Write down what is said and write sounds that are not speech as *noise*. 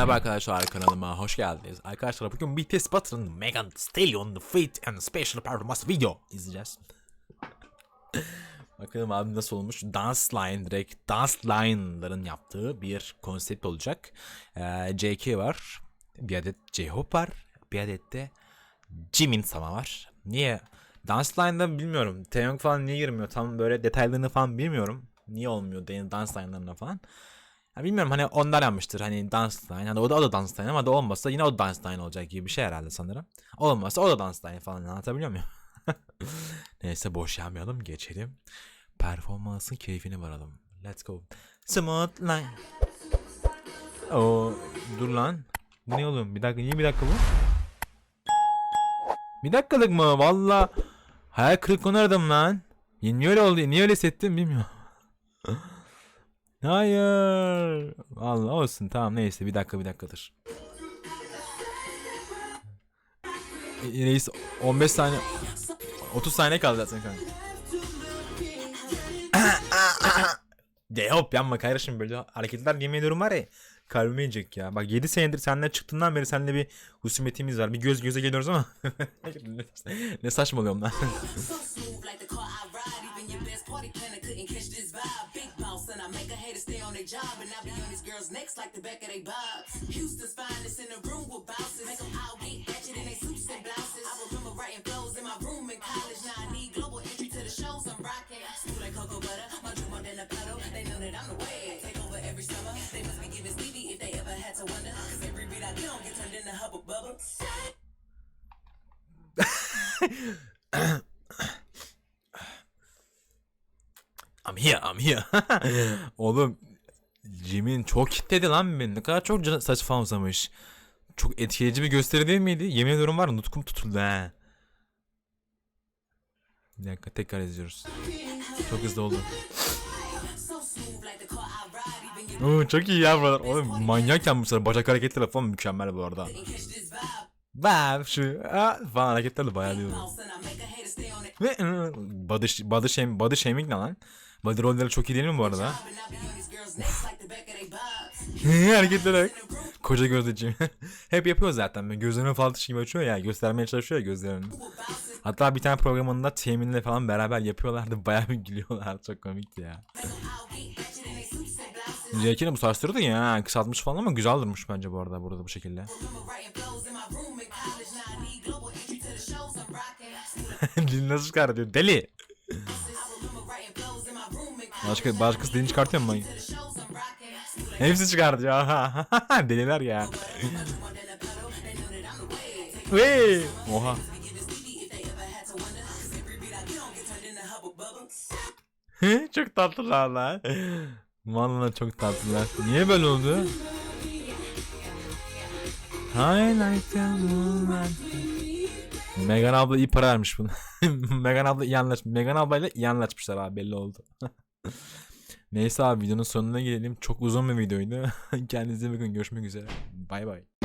Merhaba arkadaşlar kanalıma hoş geldiniz. Arkadaşlar bugün BTS Butter'ın Megan Stallion The Feat and Special Performance video izleyeceğiz. *laughs* Bakalım abi nasıl olmuş. Dance Line direkt Dance Line'ların yaptığı bir konsept olacak. Ee, JK var. Bir adet J-Hope var. Bir adet de Jimin Sama var. Niye? Dance Line'da bilmiyorum. Taeyong falan niye girmiyor? Tam böyle detaylarını falan bilmiyorum. Niye olmuyor Dance Line'larına falan. Ya bilmiyorum hani onlar yapmıştır hani Dance Line. Hani o da o da Dance Line ama da olmazsa yine o Dance Line olacak gibi bir şey herhalde sanırım. Olmazsa o da Dance Line falan anlatabiliyor muyum? *laughs* Neyse boş yapmayalım geçelim. Performansın keyfine varalım. Let's go. Smooth line. Oo, dur lan. Bu ne oğlum? Bir dakika niye bir dakika bu? Bir dakikalık mı? Valla hayal kırıklığına aradım lan. Niye öyle oldu? Niye öyle hissettim bilmiyorum. *laughs* Hayır. Allah olsun tamam neyse bir dakika bir dakikadır. E, Reis 15 saniye 30 saniye kaldı zaten kanka. *coughs* De hop yanma kardeşim böyle hareketler yemin ediyorum var ya kalbime inecek ya. Bak 7 senedir senden çıktığından beri seninle bir husumetimiz var. Bir göz göze geliyoruz ama *laughs* ne saçmalıyorum lan. *laughs* party planner couldn't catch this vibe. Big boss, and I make a hater stay on their job. And I be on these girls' necks like the back of their bob. Houston's finest in the room with bouncers. Make them all get ratchet in their suits and blouses. I remember writing flows in my room in college. Now I need global entry to the shows I'm rocking. Smooth like cocoa butter, my drink more than a puddle. They know that I'm the way. Take over every summer. They must be giving Stevie if they ever had to wonder. Cause every beat I get on get turned into hubba bubba. I'm here, I'm here. *laughs* Oğlum Jimin çok kitledi lan beni. Ne kadar çok saç falan uzamış. Çok etkileyici bir gösteri değil miydi? Yemin ediyorum var ya, nutkum tutuldu ha. Bir dakika tekrar izliyoruz. Çok hızlı oldu. *laughs* Oo, çok iyi ya buralar. Oğlum manyak yapmışlar. Bacak hareketleri falan mükemmel bu arada. Bam şu aa, falan hareketler de bayağı their Ve ıı, body, body, shame, body shaming ne lan? Body rolleri çok iyi değil mi bu arada? *laughs* Hareketlere bak. Koca gözdeciğim. *laughs* Hep yapıyor zaten. Gözlerini falan gibi açıyor ya. Göstermeye çalışıyor ya gözlerini. Hatta bir tane programında Temin'le falan beraber yapıyorlardı. *laughs* Bayağı bir gülüyorlar. Çok komikti ya. Jack'in bu saçları da ya kısaltmış falan ama güzel durmuş bence bu arada burada bu şekilde. Dilini nasıl çıkar diyor. Deli. Başka, başkası dilini çıkartıyor mu? Hepsi çıkartıyor. *laughs* Deliler ya. Wey. Oha. Çok tatlılar lan. Vallahi çok tatlılar. Niye böyle oldu? Megan abla iyi para vermiş bunu. *laughs* Megan abla iyi anlaş. Megan ablayla iyi anlaşmışlar abi belli oldu. *laughs* Neyse abi videonun sonuna gelelim. Çok uzun bir videoydu. *laughs* Kendinize bakın. Görüşmek üzere. Bay bay.